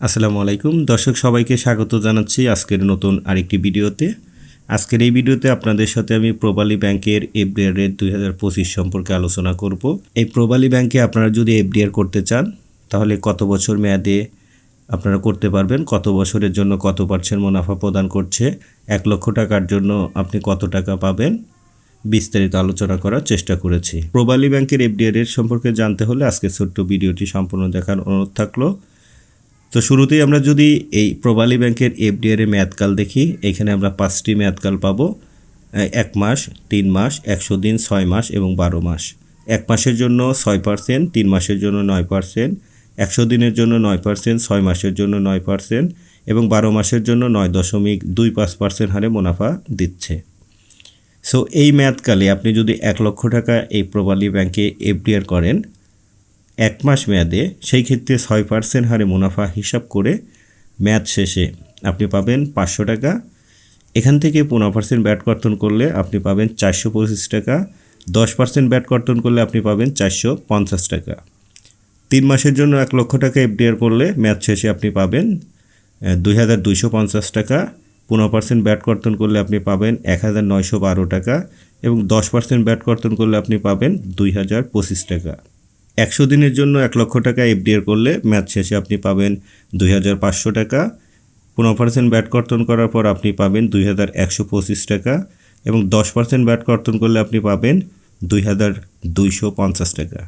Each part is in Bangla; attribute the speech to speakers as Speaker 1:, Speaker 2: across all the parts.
Speaker 1: আসসালামু আলাইকুম। দর্শক, সবাইকে স্বাগত জানাচ্ছি আজকের নতুন আরেকটি ভিডিওতে। আজকের এই ভিডিওতে আপনাদের সাথে আমি প্রবালী ব্যাংকের এফডিআর রেট দুই হাজার পঁচিশ সম্পর্কে আলোচনা করব। এই প্রবালী ব্যাংকে আপনারা যদি এফডিআর করতে চান, তাহলে কত বছর মেয়াদে আপনারা করতে পারবেন, কত বছরের জন্য কত পার্সেন্ট মুনাফা প্রদান করছে, এক লক্ষ টাকার জন্য আপনি কত টাকা পাবেন, বিস্তারিত আলোচনা করার চেষ্টা করেছি। প্রবালী ব্যাংকের এফডিআর রেট সম্পর্কে জানতে হলে আজকে ছোট্ট ভিডিওটি সম্পূর্ণ দেখার অনুরোধ থাকল। তো শুরুতেই আমরা যদি এই প্রবালী ব্যাংকের এফডিআর এর মেয়াদকাল দেখি, এখানে আমরা পাঁচটি মেয়াদকাল পাবো। এক মাস, তিন মাস, একশো দিন, ছয় মাস এবং বারো মাস। এক মাসের জন্য ছয় পার্সেন্ট, তিন মাসের জন্য নয় পার্সেন্ট, একশো দিনের জন্য নয় পার্সেন্ট, ছয় মাসের জন্য নয় পার্সেন্ট এবং বারো মাসের জন্য নয় দশমিক দুই পাঁচ পার্সেন্ট হারে মুনাফা দিচ্ছে। সো এই মেয়াদকালে আপনি যদি এক লক্ষ টাকা এই প্রবালী ব্যাংকে এফডিআর করেন এক মাস মেয়াদে সেই ক্ষেত্রে ছয় পার্সেন্ট হারে মুনাফা হিসাব করে মেয়াদ শেষে আপনি পাবেন পাঁচশো টাকা। এখান থেকে পনেরো পার্সেন্ট ব্যাট কর্তন করলে আপনি পাবেন চারশো পঁচিশ টাকা। দশ পার্সেন্ট ব্যাট কর্তন করলে আপনি পাবেন চারশো পঞ্চাশ টাকা। তিন মাসের জন্য এক লক্ষ টাকা এফডিআর করলে মেয়াদ শেষে আপনি পাবেন দুই হাজার দুইশো পঞ্চাশ টাকা। পনেরো পার্সেন্ট ব্যাট কর্তন করলে আপনি পাবেন এক হাজার নয়শো বারো টাকা এবং দশ পার্সেন্ট ব্যাট কর্তন করলে আপনি পাবেন দুই হাজার পঁচিশ টাকা। একশো দিনের জন্য এক লক্ষ টাকা এফডিআর করলে ম্যাচ শেষে আপনি পাবেন দুই হাজার পাঁচশো টাকা। পনেরো পার্সেন্ট ব্যাট কর্তন করার পর আপনি পাবেন দুই হাজার একশো পঁচিশ টাকা এবং দশ পার্সেন্ট ব্যাট কর্তন করলে আপনি পাবেন দুই হাজার দুইশো পঞ্চাশ টাকা।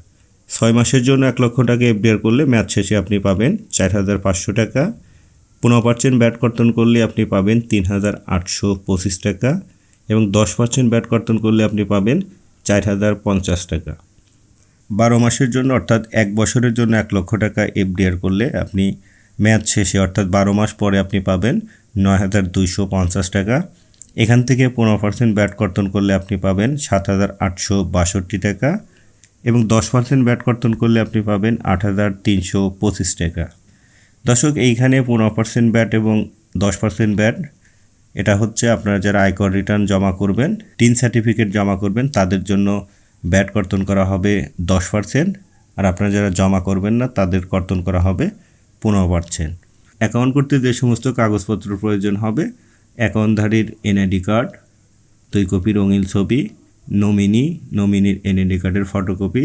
Speaker 1: ছয় মাসের জন্য এক লক্ষ টাকা এফডিআর করলে ম্যাচ শেষে আপনি পাবেন চার হাজার পাঁচশো টাকা। পনেরো পার্সেন্ট ব্যাট কর্তন করলে আপনি পাবেন তিন হাজার আটশো পঁচিশ টাকা এবং দশ পার্সেন্ট ব্যাট কর্তন করলে আপনি পাবেন চার হাজার পঞ্চাশ টাকা। বারো মাসের জন্য, অর্থাৎ এক বছরের জন্য এক লক্ষ টাকা এফডিআর করলে আপনি মেয়াদ শেষে, অর্থাৎ বারো মাস পরে আপনি পাবেন নয় হাজার দুইশো পঞ্চাশ টাকা। এখান থেকে পনেরো পার্সেন্ট ব্যাট কর্তন করলে আপনি পাবেন সাত হাজার আটশো বাষট্টি টাকা এবং দশ পার্সেন্ট ব্যাট কর্তন করলে আপনি পাবেন আট হাজার তিনশো পঁচিশ টাকা। দর্শক, এইখানে পনেরো পার্সেন্ট ব্যাট এবং দশ পার্সেন্ট ব্যাট, এটা হচ্ছে আপনারা যারা আয়কর রিটার্ন জমা করবেন, টিন সার্টিফিকেট জমা করবেন, তাদের জন্য ব্যাট কর্তন করা হবে দশ পার্সেন্ট আর আপনারা যারা জমা করবেন না, তাদের কর্তন করা হবে পনেরো পার্সেন্ট অ্যাকাউন্ট করতে যে সমস্ত কাগজপত্র প্রয়োজন হবে অ্যাকাউন্টধারীর এনআইডি কার্ড দুই কপি রঙিন ছবি, নমিনি, নমিনির এনআইডি কার্ডের ফটোকপি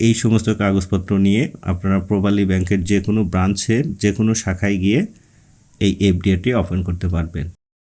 Speaker 1: এই সমস্ত কাগজপত্র নিয়ে আপনারা প্রবালি ব্যাংকের যে কোনো ব্রাঞ্চের যে কোনো শাখায় গিয়ে এই এফডিআরটি ওপেন করতে পারবেন।